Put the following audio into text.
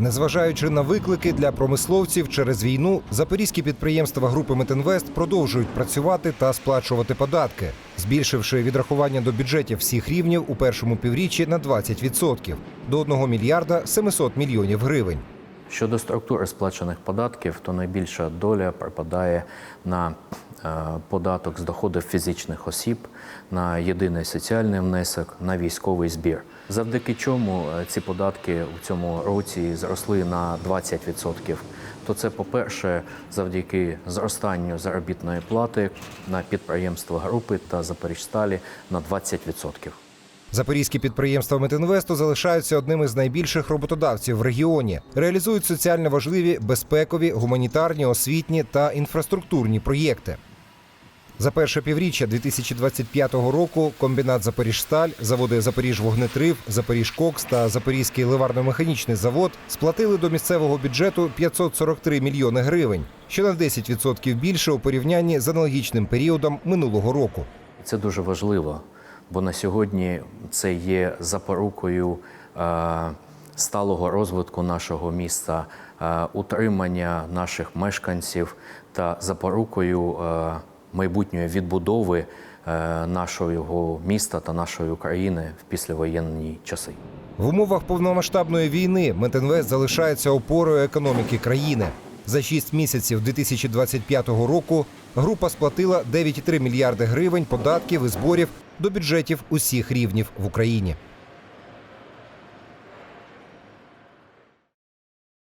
Незважаючи на виклики для промисловців через війну, запорізькі підприємства групи Метинвест продовжують працювати та сплачувати податки, збільшивши відрахування до бюджетів всіх рівнів у першому півріччі на 20% до 1 мільярда 700 мільйонів гривень. Щодо структури сплачених податків, то найбільша доля припадає на податок з доходів фізичних осіб, на єдиний соціальний внесок, на військовий збір. Завдяки чому е, ці податки у цьому році зросли на 20%. То це, по-перше, завдяки зростанню заробітної плати на підприємства групи та Запоріжсталі на 20%. Запорізькі підприємства Метинвесту залишаються одним із найбільших роботодавців в регіоні. Реалізують соціально важливі безпекові, гуманітарні, освітні та інфраструктурні проєкти. За перше півріччя 2025 року комбінат Запоріжсталь, заводи Запоріжвогнетрив, Запоріжкокс та Запорізький ливарно-механічний завод сплатили до місцевого бюджету 543 мільйони гривень, що на 10% більше у порівнянні з аналогічним періодом минулого року. Це дуже важливо, бо на сьогодні це є запорукою е, сталого розвитку нашого міста, е, утримання наших мешканців та запорукою е, майбутньої відбудови е, нашого міста та нашої України в післявоєнні часи. В умовах повномасштабної війни Метинвест залишається опорою економіки країни. За 6 місяців 2025 року група сплатила 9,3 мільярди гривень податків і зборів до бюджетів усіх рівнів в Україні.